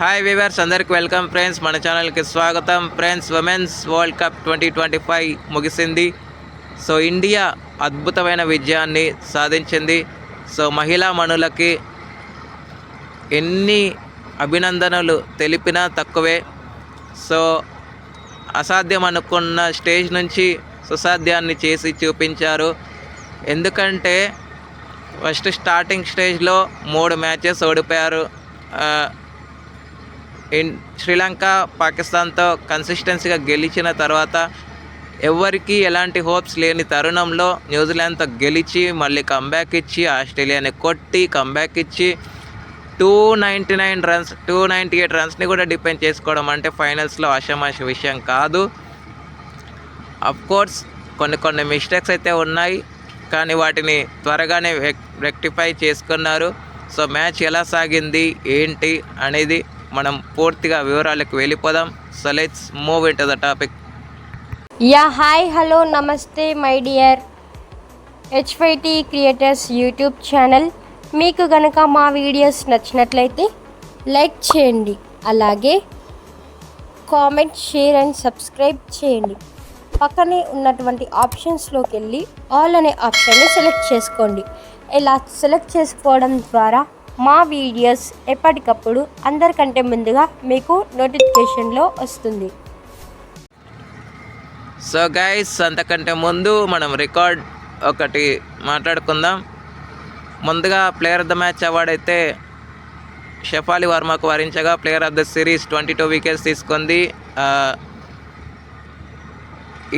Hi viewers అందరికి welcome friends మన ఛానల్కి స్వాగతం. Friends women's world cup twenty twenty five ముగిసింది. సో ఇండియా అద్భుతమైన విజయాన్ని సాధించింది. సో మహిళా మనులకి ఎన్ని అభినందనలు తెలిపినా తక్కువే. సో అసాధ్యం అనుకున్న స్టేజ్ నుంచి సుసాధ్యాన్ని చేసి చూపించారు. ఎందుకంటే ఫస్ట్ స్టార్టింగ్ స్టేజ్లో మూడు మ్యాచెస్ ఓడిపోయారు. Uh, శ్రీలంక పాకిస్తాన్తో కన్సిస్టెన్సీగా గెలిచిన తర్వాత ఎవరికి ఎలాంటి హోప్స్ లేని తరుణంలో న్యూజిలాండ్తో గెలిచి మళ్ళీ కంబ్యాక్ ఇచ్చి ఆస్ట్రేలియాని కొట్టి కంబ్యాక్ ఇచ్చి two ninety nine runs two ninety eight రన్స్ని కూడా డిపెండ్ చేసుకోవడం అంటే ఫైనల్స్లో అషమాష విషయం కాదు. కోర్స్ కొన్ని కొన్ని మిస్టేక్స్ అయితే ఉన్నాయి కానీ వాటిని త్వరగానే రెక్టిఫై చేసుకున్నారు. సో మ్యాచ్ ఎలా సాగింది ఏంటి అనేది మనం పూర్తిగా వివరాలకు వెళ్ళిపోదాం. So let's move into the topic yeah hi hello నమస్తే my dear HYT creators YouTube channel మీకు గనక మా వీడియోస్ నచ్చినట్లయితే లైక్ చేయండి. అలాగే కామెంట్ షేర్ అండ్ సబ్స్క్రైబ్ చేయండి. పక్కనే ఉన్నటువంటి ఆప్షన్స్లోకి వెళ్ళి ఆల్ అనే ఆప్షన్ని సెలెక్ట్ చేసుకోండి. ఇలా సెలెక్ట్ చేసుకోవడం ద్వారా మా వీడియోస్ ఎప్పటికప్పుడు అందరికంటే ముందుగా మీకు నోటిఫికేషన్లో వస్తుంది. సో గైస్ అంతకంటే ముందు మనం రికార్డ్ ఒకటి మాట్లాడుకుందాం. ముందుగా player of the match award అయితే షఫాలి వర్మకు వరించగా player of the series twenty two wickets తీసుకుంది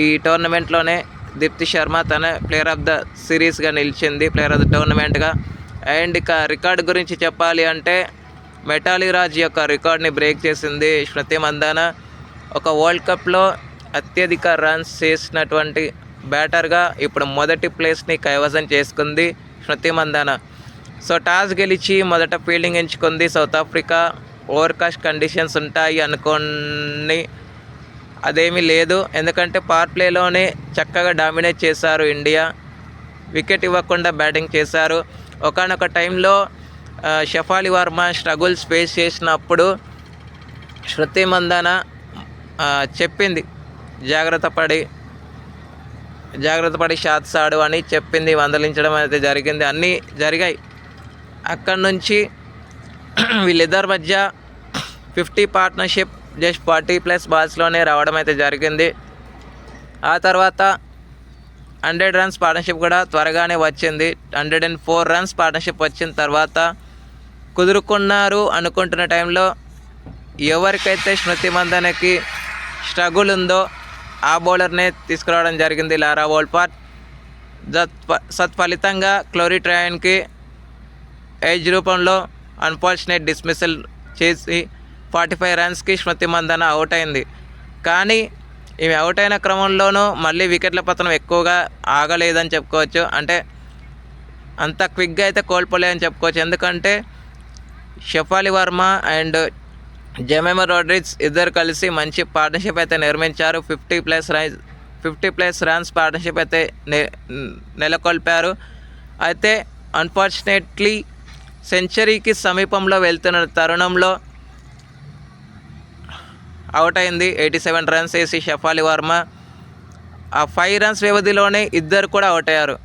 ఈ టోర్నమెంట్లోనే దీప్తి శర్మ తన ప్లేయర్ ఆఫ్ ద సిరీస్గా నిలిచింది. ప్లేయర్ ఆఫ్ ద టోర్నమెంట్గా అండ్ ఇక రికార్డ్ గురించి చెప్పాలి అంటే మెటాలి రాజ్ యొక్క రికార్డ్ని బ్రేక్ చేసింది శృతి మందాన. ఒక వరల్డ్ కప్లో అత్యధిక రన్స్ చేసినటువంటి బ్యాటర్గా ఇప్పుడు మొదటి ప్లేస్ని కైవసం చేసుకుంది శృతి మందాన. సో టాస్ గెలిచి మొదట ఫీల్డింగ్ ఎంచుకుంది సౌత్ ఆఫ్రికా. ఓవర్కాస్ట్ కండిషన్స్ ఉంటాయి అనుకోని అదేమీ లేదు. ఎందుకంటే పవర్ ప్లేలోనే చక్కగా డామినేట్ చేశారు ఇండియా. వికెట్ ఇవ్వకుండా బ్యాటింగ్ చేశారు. ఒకనొక టైంలో షఫాలి వర్మ స్ట్రగుల్స్ ఫేస్ చేసినప్పుడు శృతి మందన చెప్పింది జాగ్రత్త పడి జాగ్రత్త పడి షాట్స్ ఆడు అని చెప్పింది వందలించడం అయితే జరిగింది అన్నీ జరిగాయి. అక్కడి నుంచి వీళ్ళిద్దరి మధ్య fifty partnership just forty plus బాల్స్లోనే రావడం అయితే జరిగింది. ఆ తర్వాత హండ్రెడ్ రన్స్ పార్ట్నర్షిప్ కూడా త్వరగానే వచ్చింది. Hundred and four runs partnership వచ్చిన తర్వాత కుదురుకున్నారు అనుకుంటున్న టైంలో ఎవరికైతే స్మృతి మందనకి స్ట్రగుల్ ఉందో ఆ బౌలర్నే తీసుకురావడం జరిగింది లారా వోల్పాట్ సత్ఫలితంగా క్లోరీ క్లోరిట్రయాన్కి ఏజ్ రూపంలో అన్ఫార్చునేట్ డిస్మిసల్ చేసి ఫార్టీ ఫైవ్ రన్స్కి స్మృతి మందన అవుట్ అయింది. కానీ ఈమె అవుట్ అయిన క్రమంలోనూ మళ్ళీ వికెట్ల పతనం ఎక్కువగా ఆగలేదని చెప్పుకోవచ్చు. అంటే అంత క్విక్గా అయితే కోల్పోలేదని చెప్పుకోవచ్చు. ఎందుకంటే షఫాలి వర్మ అండ్ జమేమ రోడ్రిక్స్ ఇద్దరు కలిసి మంచి పార్ట్నర్షిప్ అయితే నిర్మించారు. Fifty plus runs fifty plus runs partnership అయితే నె- నెలకొల్పారు. అయితే అన్ఫార్చునేట్లీ సెంచరీకి సమీపంలో వెళ్తున్న తరుణంలో అవుట్ అయింది. ఎయిటీ సెవెన్ రన్స్ వేసి షఫాలి వర్మ. ఆ ఫైవ్ రన్స్ వ్యవధిలోనే ఇద్దరు కూడా అవుట్ అయ్యారు.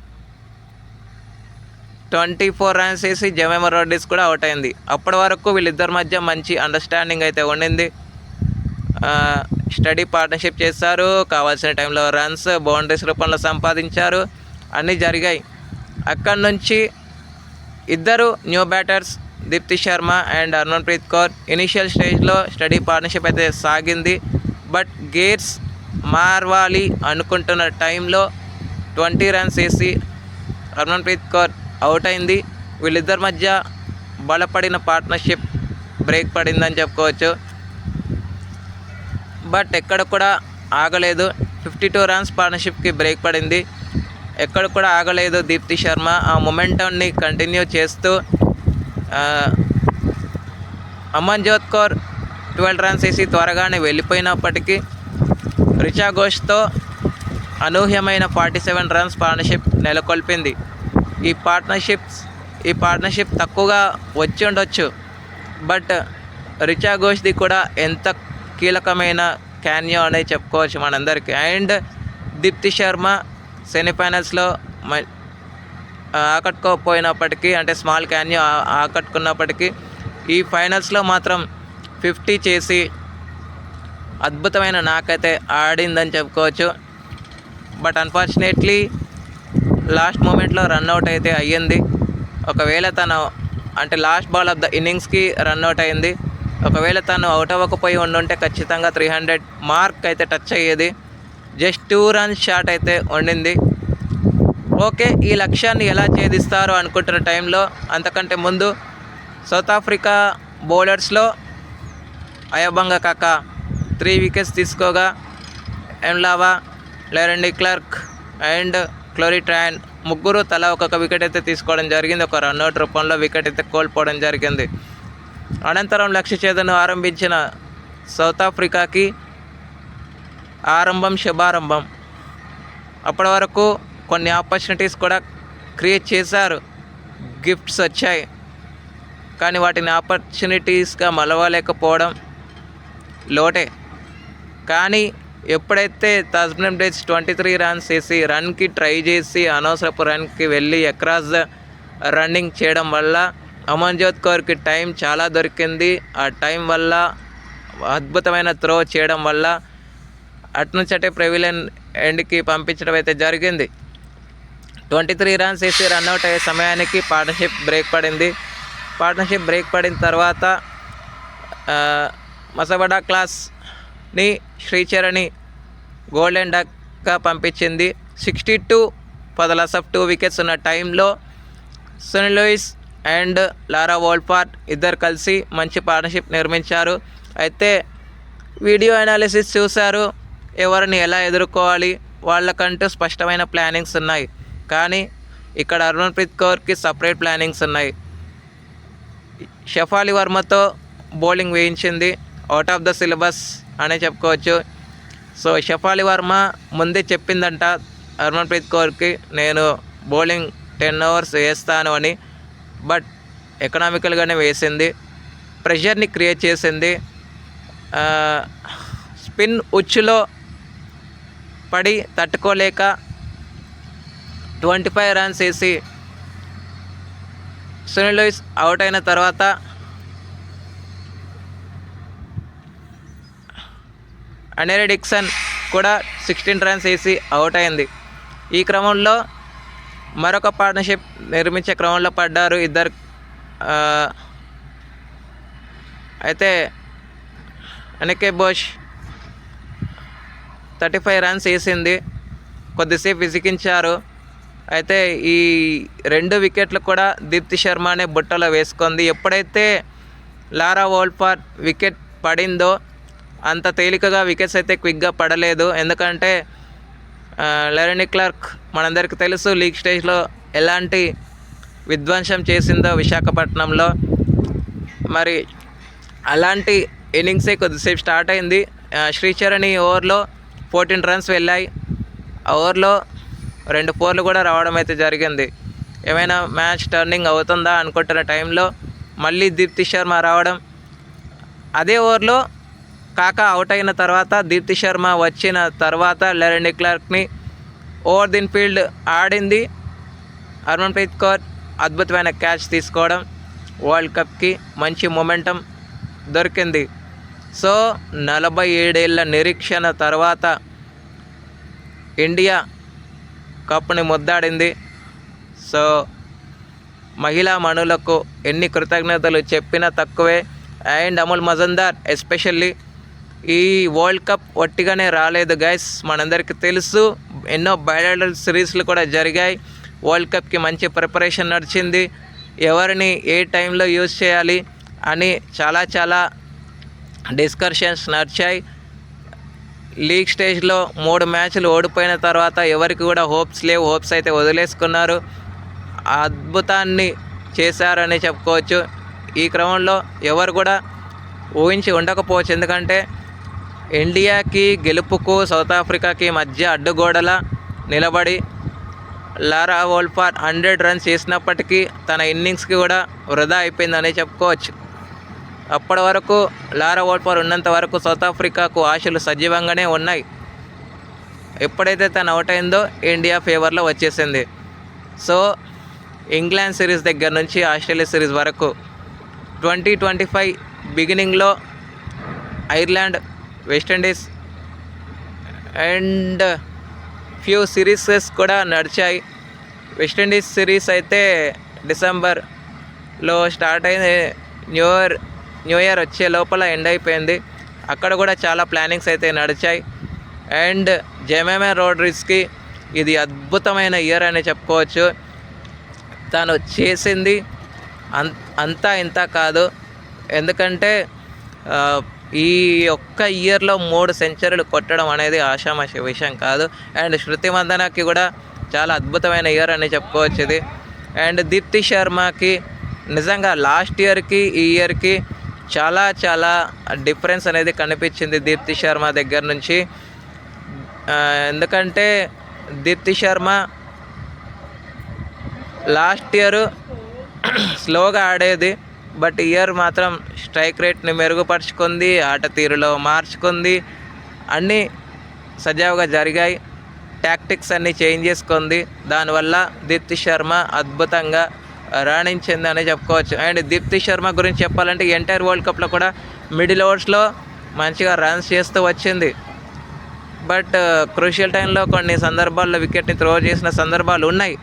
ట్వంటీ ఫోర్ రన్స్ వేసి జమేమ రోడ్డిస్ కూడా అవుట్ అయింది. అప్పటి వరకు వీళ్ళిద్దరి మధ్య మంచి అండర్స్టాండింగ్ అయితే ఉండింది. స్టడీ పార్ట్నర్షిప్ చేశారు. కావాల్సిన టైంలో రన్స్ బౌండరీస్ రూపంలో సంపాదించారు. అన్నీ జరిగాయి. అక్కడి నుంచి ఇద్దరు new batters Deepti Sharma and Harmanpreet Kaur. Initial స్టేజ్లో స్టడీ పార్ట్నర్షిప్ అయితే సాగింది. బట్ గేర్స్ మార్వాలి అనుకుంటున్న టైంలో ట్వంటీ రన్స్ వేసి హర్మన్ప్రీత్ కౌర్ అవుట్ అయింది. వీళ్ళిద్దరి మధ్య బలపడిన పార్ట్నర్షిప్ బ్రేక్ పడిందని చెప్పుకోవచ్చు. బట్ ఎక్కడ కూడా ఆగలేదు. ఫిఫ్టీ టూ రన్స్ పార్ట్నర్షిప్కి బ్రేక్ పడింది. ఎక్కడ కూడా ఆగలేదు దీప్తి శర్మ. ఆ మొమెంటమ్ని కంటిన్యూ చేస్తూ అమన్ జ్యోత్ కౌర్ ట్వెల్వ్ రన్స్ వేసి త్వరగానే వెళ్ళిపోయినప్పటికీ రిచా ఘోష్తో అనూహ్యమైన ఫార్టీ సెవెన్ రన్స్ పార్ట్నర్షిప్ నెలకొల్పింది. ఈ పార్ట్నర్షిప్స్ ఈ పార్ట్నర్షిప్ తక్కువగా వచ్చి ఉండొచ్చు. బట్ రిచా ఘోష్ది కూడా ఎంత కీలకమైన క్యాన్యో అనేది చెప్పుకోవచ్చు మనందరికీ. అండ్ దీప్తి శర్మ సెమీఫైనల్స్లో మ ఆకట్టుకోకపోయినప్పటికీ అంటే స్మాల్ క్యాన్యూ ఆకట్టుకున్నప్పటికీ ఈ ఫైనల్స్లో మాత్రం ఫిఫ్టీ చేసి అద్భుతమైన నాకైతే ఆడిందని చెప్పుకోవచ్చు. బట్ అన్ఫార్చునేట్లీ లాస్ట్ మూమెంట్లో రన్అట్ అయితే అయ్యింది. ఒకవేళ తను అంటే లాస్ట్ బాల్ ఆఫ్ ద ఇన్నింగ్స్కి రన్అట్ అయింది. ఒకవేళ తను అవుట్ అవ్వకపోయి ఉండుంటే ఖచ్చితంగా త్రీ హండ్రెడ్ మార్క్ అయితే టచ్ అయ్యేది. జస్ట్ టూ రన్స్ షాట్ అయితే ఉండింది ఓకే ఈ లక్ష్యాన్ని ఎలా ఛేదిస్తారు అనుకుంటున్న టైంలో అంతకంటే ముందు సౌత్ ఆఫ్రికా బౌలర్స్లో అయబంగ కాక త్రీ వికెట్స్ తీసుకోగా ఎండ్లావా లెరండి క్లర్క్ అండ్ క్లోరిట్రాన్ ముగ్గురు తలా ఒక్కొక్క వికెట్ అయితే తీసుకోవడం జరిగింది. ఒక రన్అట్ రూపంలో వికెట్ అయితే కోల్పోవడం జరిగింది. అనంతరం లక్ష్య ఛేదను ఆరంభించిన సౌత్ ఆఫ్రికాకి ఆరంభం శుభారంభం. అప్పటి వరకు కొన్ని ఆపర్చునిటీస్ కూడా క్రియేట్ చేశారు. గిఫ్ట్స్ వచ్చాయి. కానీ వాటిని ఆపర్చునిటీస్గా మలవలేకపోవడం లోటే. కానీ ఎప్పుడైతే తస్మిన్ డేస్ ట్వంటీ త్రీ రన్స్ వేసి రన్కి ట్రై చేసి అనవసరపు రన్కి వెళ్ళి అక్రాస్ ద రన్నింగ్ చేయడం వల్ల అమన్జోత్ కౌర్కి టైం చాలా దొరికింది. ఆ టైం వల్ల అద్భుతమైన త్రో చేయడం వల్ల అట్నుంచటే ప్రెవిలెన్ ఎండ్కి పంపించడం అయితే జరిగింది. ట్వంటీ త్రీ రన్స్ వేసి రన్అట్ అయ్యే సమయానికి పార్ట్నర్షిప్ బ్రేక్ పడింది. పార్ట్నర్షిప్ బ్రేక్ పడిన తర్వాత మసబడా క్లాస్ని శ్రీచరణి గోల్డెన్ డక్గా పంపించింది. సిక్స్టీ టూ పదలాస్ ఆఫ్ టూ వికెట్స్ ఉన్న టైంలో Sune Luus and Laura Wolvaardt ఇద్దరు కలిసి మంచి పార్ట్నర్షిప్ నిర్మించారు. అయితే వీడియో అనాలిసిస్ చూశారు. ఎవరిని ఎలా ఎదుర్కోవాలి? వాళ్ళకంటూ స్పష్టమైన ప్లానింగ్స్ ఉన్నాయి. కానీ ఇక్కడ హర్మన్ప్రీత్ కౌర్కి సపరేట్ ప్లానింగ్స్ ఉన్నాయి. షఫాలి వర్మతో బౌలింగ్ వేయించింది. అవుట్ ఆఫ్ ద సిలబస్ అనే చెప్పుకోవచ్చు. సో షఫాలి వర్మ ముందే చెప్పిందంట హర్మన్ప్రీత్ కౌర్కి నేను బౌలింగ్ టెన్ అవర్స్ వేస్తాను అని. బట్ ఎకనామికల్గానే వేసింది. ప్రెషర్ని క్రియేట్ చేసింది. స్పిన్ ఉచ్చులో పడి తట్టుకోలేక ట్వంటీ ఫైవ్ రన్స్ వేసి సునీల్ లూయిస్ అవుట్ అయిన తర్వాత అనేరి డిక్సన్ కూడా సిక్స్టీన్ రన్స్ వేసి అవుట్ అయింది. ఈ క్రమంలో మరొక పార్ట్నర్షిప్ నిర్మించే క్రమంలో పడ్డారు ఇద్దరు అయితే Anneke Bosch thirty five runs వేసింది. కొద్దిసేపు విసిగించారు. అయితే ఈ రెండు వికెట్లు కూడా దీప్తి శర్మనే బుట్టలో వేసుకుంది. ఎప్పుడైతే లారా వోల్పార్ వికెట్ పడిందో అంత తేలికగా వికెట్స్ అయితే క్విక్గా పడలేదు. ఎందుకంటే లెరనీ క్లర్క్ మనందరికీ తెలుసు లీగ్ స్టేజ్లో ఎలాంటి విధ్వంసం చేసిందో విశాఖపట్నంలో. మరి అలాంటి ఇన్నింగ్సే కొద్దిసేపు స్టార్ట్ అయింది. శ్రీచరణ్ శ్రీచరణి ఓవర్లో ఫోర్టీన్ రన్స్ వెళ్ళాయి. ఆ ఓవర్లో రెండు ఫోర్లు కూడా రావడం అయితే జరిగింది. ఏమైనా మ్యాచ్ టర్నింగ్ అవుతుందా అనుకుంటున్న టైంలో మళ్ళీ దీప్తి శర్మ రావడం. అదే ఓవర్లో కాక అవుట్ అయిన తర్వాత దీప్తి శర్మ వచ్చిన తర్వాత లెరెండి క్లార్క్ని ఓవర్ దిన్ ఫీల్డ్ ఆడింది. హర్మన్ప్రీత్ కౌర్ అద్భుతమైన క్యాచ్ తీసుకోవడం వరల్డ్ కప్కి మంచి మొమెంటం దొరికింది. సో నలభై ఏడేళ్ళ నిరీక్షణ తర్వాత ఇండియా కప్ని ముద్దాడింది. సో మహిళా మనులకు ఎన్ని కృతజ్ఞతలు చెప్పినా తక్కువే. అండ్ అమూల్ మజందార్ ఎస్పెషల్లీ ఈ వరల్డ్ కప్ ఒట్టిగానే రాలేదు గైస్. మనందరికీ తెలుసు ఎన్నో బయలాడల్ సిరీస్లు కూడా జరిగాయి. వరల్డ్ కప్కి మంచి ప్రిపరేషన్ నడిచింది. ఎవరిని ఏ టైంలో యూజ్ చేయాలి అని చాలా చాలా డిస్కషన్స్ నడిచాయి. లీగ్ స్టేజ్లో మూడు మ్యాచ్లు ఓడిపోయిన తర్వాత ఎవరికి కూడా హోప్స్ లేవు. హోప్స్ అయితే వదిలేసుకున్నారు. అద్భుతాన్ని చేశారని చెప్పుకోవచ్చు. ఈ క్రమంలో ఎవరు కూడా ఊహించి ఉండకపోవచ్చు. ఎందుకంటే ఇండియాకి గెలుపుకు సౌత్ ఆఫ్రికాకి మధ్య అడ్డుగోడల నిలబడి లారా వోల్ఫార్ హండ్రెడ్ రన్స్ చేసినప్పటికీ తన ఇన్నింగ్స్కి కూడా వృధా అయిపోయిందని చెప్పుకోవచ్చు. అప్పటి వరకు లారా ఓట్పర్ ఉన్నంత వరకు సౌత్ ఆఫ్రికాకు ఆశలు సజీవంగానే ఉన్నాయి. ఎప్పుడైతే తను అవుట్ అయిందో ఇండియా ఫేవర్లో వచ్చేసింది. సో ఇంగ్లాండ్ సిరీస్ దగ్గర నుంచి ఆస్ట్రేలియా సిరీస్ వరకు ట్వంటీ ట్వంటీ ఫైవ్ బిగినింగ్లో Ireland West Indies and few series కూడా నడిచాయి. వెస్టిండీస్ సిరీస్ అయితే డిసెంబర్లో స్టార్ట్ అయింది. న్యూ ఇయర్ న్యూ ఇయర్ వచ్చే లోపల ఎండ్ అయిపోయింది. అక్కడ కూడా చాలా ప్లానింగ్స్ అయితే నడిచాయి. అండ్ జెమెమే రోడ్రిస్కి ఇది అద్భుతమైన ఇయర్ అని చెప్పుకోవచ్చు. తను చేసింది అం అంతా ఇంత కాదు. ఎందుకంటే ఈ ఒక్క ఇయర్లో మూడు సెంచరీలు కొట్టడం అనేది ఆషామాషి విషయం కాదు. అండ్ శృతి మందనకి కూడా చాలా అద్భుతమైన ఇయర్ అని చెప్పుకోవచ్చు ఇది. అండ్ దీప్తి శర్మకి నిజంగా లాస్ట్ ఇయర్కి ఈ ఇయర్కి చాలా చాలా డిఫరెన్స్ అనేది కనిపించింది దీప్తి శర్మ దగ్గర నుంచి. ఎందుకంటే దీప్తి శర్మ లాస్ట్ ఇయర్ స్లోగా ఆడేది బట్ ఇయర్ మాత్రం స్ట్రైక్ రేట్ని మెరుగుపరుచుకుంది ఆట తీరులో మార్చుకుంది అన్నీ సజావుగా జరిగాయి. టాక్టిక్స్ అన్నీ చేంజ్ చేసుకుంది. దానివల్ల దీప్తి శర్మ అద్భుతంగా రాణించింది అని చెప్పుకోవచ్చు. అండ్ దీప్తి శర్మ గురించి చెప్పాలంటే ఎంటైర్ వరల్డ్ కప్లో కూడా మిడిల్ ఓవర్స్లో మంచిగా రన్స్ చేస్తూ వచ్చింది. బట్ క్రూషియల్ టైంలో కొన్ని సందర్భాల్లో వికెట్ని త్రో చేసిన సందర్భాలు ఉన్నాయి.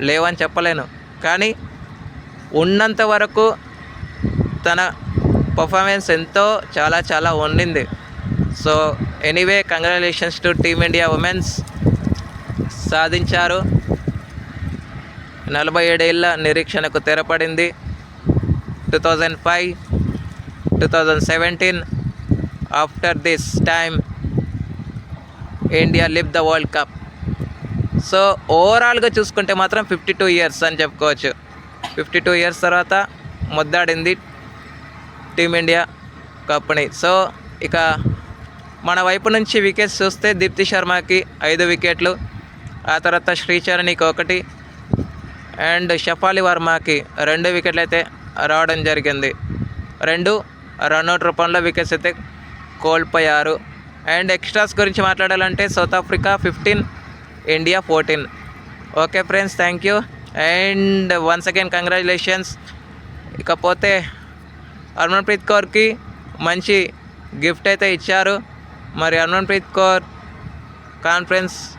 లేవని చెప్పలేను. కానీ ఉన్నంత వరకు తన పర్ఫార్మెన్స్ ఎంతో చాలా చాలా ఉండింది. So anyway congratulations to team India women's. సాధించారు. నలభై ఏడేళ్ళ నిరీక్షణకు తెరపడింది. Two thousand five two thousand seventeen after this time India lift the world cup. So ఓవరాల్గా చూసుకుంటే మాత్రం ఫిఫ్టీ టూ ఇయర్స్ అని చెప్పుకోవచ్చు. ఫిఫ్టీ టూ ఇయర్స్ తర్వాత ముద్దాడింది టీమిండియా కప్ని. సో ఇక మన వైపు నుంచి వికెట్స్ చూస్తే దీప్తి శర్మకి ఐదు వికెట్లు ఆ తర్వాత శ్రీచరణికి ఒకటి అండ్ షఫాలి వర్మకి రెండు వికెట్లు అయితే రావడం జరిగింది. రెండు రన్అట్ రూపంలో వికెట్స్ అయితే కోల్పోయారు. అండ్ ఎక్స్ట్రాస్ గురించి మాట్లాడాలంటే South Africa fifteen India fourteen. Okay friends thank you. And once again congratulations. ఇకపోతే హర్మన్ప్రీత్ కౌర్కి మంచి గిఫ్ట్ అయితే ఇచ్చారు. మరి హర్మన్ప్రీత్ కౌర్ కాన్ఫరెన్స్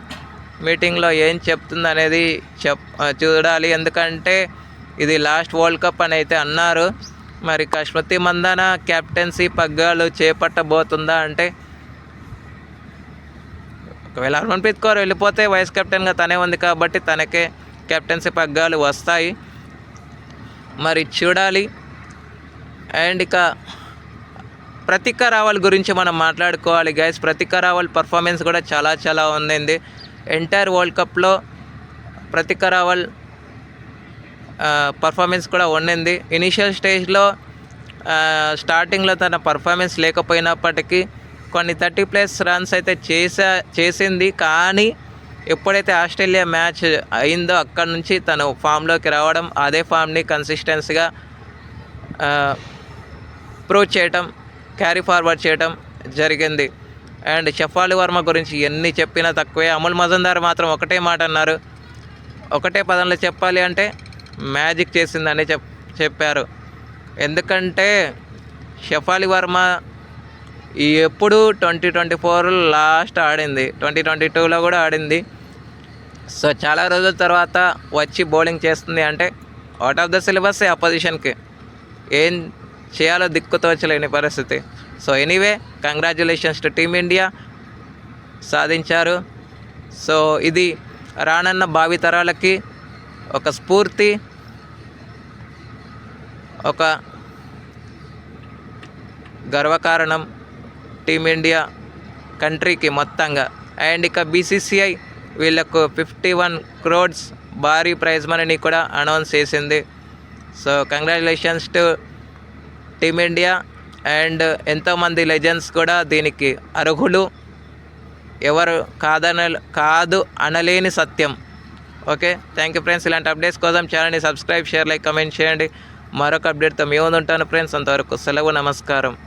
మీటింగ్లో ఏం చెప్తుంది అనేది చెప్ చూడాలి. ఎందుకంటే ఇది లాస్ట్ వరల్డ్ కప్ అని అయితే అన్నారు. మరి కష్మతి మందాన మందన కెప్టెన్సీ పగ్గాలు చేపట్టబోతుందా అంటే ఒకవేళ హర్మన్ప్రీత్ కౌర్ వెళ్ళిపోతే వైస్ కెప్టెన్గా తనే ఉంది కాబట్టి తనకే కెప్టెన్సీ పగ్గాలు వస్తాయి. మరి చూడాలి. అండ్ ఇక ప్రతిక రావల్ గురించి మనం మాట్లాడుకోవాలి. గైస్ ప్రతిక రావల్ పర్ఫార్మెన్స్ కూడా చాలా చాలా ఉండింది ఎంటైర్ వరల్డ్ కప్లో ప్రతిక రావల్ పర్ఫార్మెన్స్ కూడా ఉండింది ఇనీషియల్ స్టేజ్లో స్టార్టింగ్లో తన పర్ఫార్మెన్స్ లేకపోయినప్పటికీ కొన్ని థర్టీ ప్లస్ రన్స్ అయితే చేసా చేసింది. కానీ ఎప్పుడైతే ఆస్ట్రేలియా మ్యాచ్ అయిందో అక్కడ నుంచి తను ఫామ్లోకి రావడం అదే ఫామ్ని కన్సిస్టెన్సీగా ప్రూవ్ చేయటం క్యారీ ఫార్వర్డ్ చేయటం జరిగింది. అండ్ షఫాలి వర్మ గురించి ఎన్ని చెప్పినా తక్కువే. అమల్ మజందార్ మాత్రం ఒకటే మాట అన్నారు. ఒకటే పదంలో చెప్పాలి అంటే మ్యాజిక్ చేసిందని చెప్ చెప్పారు. ఎందుకంటే షఫాలి వర్మ ఈ ఎప్పుడు ట్వంటీ ట్వంటీ ఫోర్ లాస్ట్ ఆడింది. ట్వంటీ ట్వంటీ టూలో కూడా ఆడింది. సో చాలా రోజుల తర్వాత వచ్చి బౌలింగ్ చేస్తుంది అంటే అవుట్ ఆఫ్ ద సిలబస్ అపోజిషన్కి ఏం చేయాలో దిక్కు తోచలేని పరిస్థితి. So anyway congratulations to team India సాధించారు. సో ఇది రానన్న భావితరాలకి ఒక స్ఫూర్తి ఒక గర్వకారణం టీమిండియా కంట్రీకి మొత్తంగా. అండ్ ఇక బీసీసీఐ వీళ్ళకు ఫిఫ్టీ వన్ క్రోడ్స్ భారీ ప్రైజ్ మనీని కూడా అనౌన్స్ చేసింది. So congratulations to team India and ఎంతోమంది లెజెండ్స్ కూడా దీనికి అర్హులు. ఎవరు కాదన కాదు అనలేని సత్యం. ఓకే? Thank you friends. ఇలాంటి అప్డేట్స్ కోసం ఛానల్ని సబ్స్క్రైబ్ షేర్ లైక్ కమెంట్ చేయండి. మరొక అప్డేట్తో మేము ఉంటాను ఫ్రెండ్స్. అంతవరకు సెలవు నమస్కారం.